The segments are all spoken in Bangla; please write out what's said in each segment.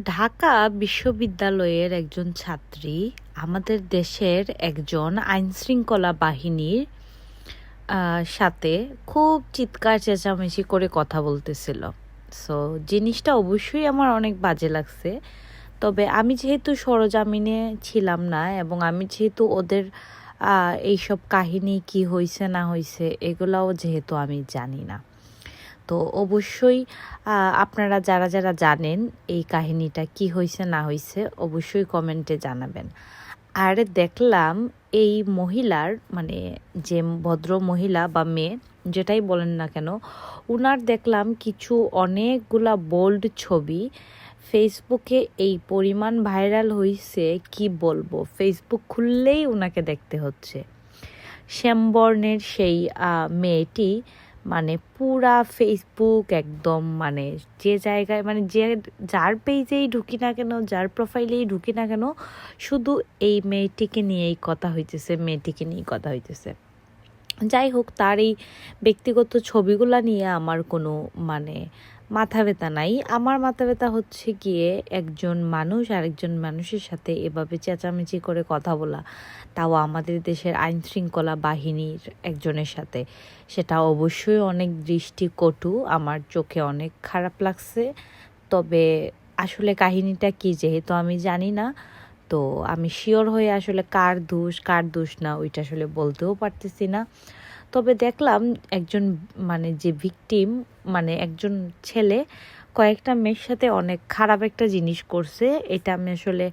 ঢাকা বিশ্ববিদ্যালয়ের একজন ছাত্রী, আমাদের দেশের একজন আইনশৃঙ্খলা বাহিনীর সাথে খুব চিৎকার, চেঁচামেচি করে কথা বলতেছিল। সো জিনিসটা অবশ্যই আমার অনেক বাজে লাগছে। তবে আমি যেহেতু সরজামিনে ছিলাম না এবং আমি যেহেতু ওদের এইসব কাহিনী কি হয়েছে না হয়েছে এগুলাও যেহেতু আমি জানি না। তো অবশ্যই আপনারা যারা যারা জানেন এই কাহিনীটা কি হয়েছে না হয়েছে অবশ্যই কমেন্টে জানাবেন। আর দেখলাম এই মহিলার মানে যে ভদ্র মহিলা বা মেয়ে, যেটাই বলেন না কেন, উনার দেখলাম কিছু অনেকগুলা বোল্ড ছবি। ফেসবুকে এই পরিমাণ ভাইরাল হয়েছে কি বলব? ফেসবুক খুললেই উনাকে দেখতে হচ্ছে। শ্যামবর্ণের সেই মেয়েটি মানে পুরা ফেসবুক একদম মানে যে জায়গায় মানে যে যার পেজেই ঢুকি না কেন, যার প্রোফাইলেই ঢুকি না কেন, শুধু এই মেয়েটিকে নিয়েই কথা হইতেছে, মেয়েটিকে নিয়েই কথা হইতেছে। যাই হোক, তার এই ব্যক্তিগত ছবিগুলা নিয়ে আমার কোনো মানে মাথা ব্যথা নাই। আমার মাথা ব্যথা হচ্ছে গিয়ে একজন মানুষ আরেকজন মানুষের সাথে এভাবে চেঁচামেচি করে কথা বলা। তাও আমাদের দেশের আইন শৃঙ্খলা বাহিনীর একজনের সাথে। সেটা অবশ্যই অনেক দৃষ্টিকটু, আমার চোখে অনেক খারাপ লাগছে। তবে আসলে কাহিনীটা কি যেহেতু আমি জানি না, তো আমি শিওর হয়ে আসলে কার দোষ কার দোষ না, ওইটা আসলে বলতেও পারতেছি না। তবে দেখলাম একজন মানে যে ভিকটিম মানে একজন ছেলে, কয়েকটা মেয়ের সাথে অনেক খারাপ একটা জিনিস করছে। এটা আমি আসলে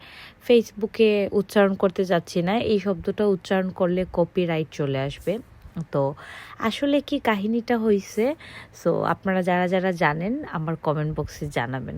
ফেসবুকে উচ্চারণ করতে যাচ্ছি না। এই শব্দটা উচ্চারণ করলে কপিরাইট চলে আসবে। তো আসলে কি কাহিনীটা হয়েছে সো আপনারা যারা যারা জানেন, আমার কমেন্ট বক্সে জানাবেন।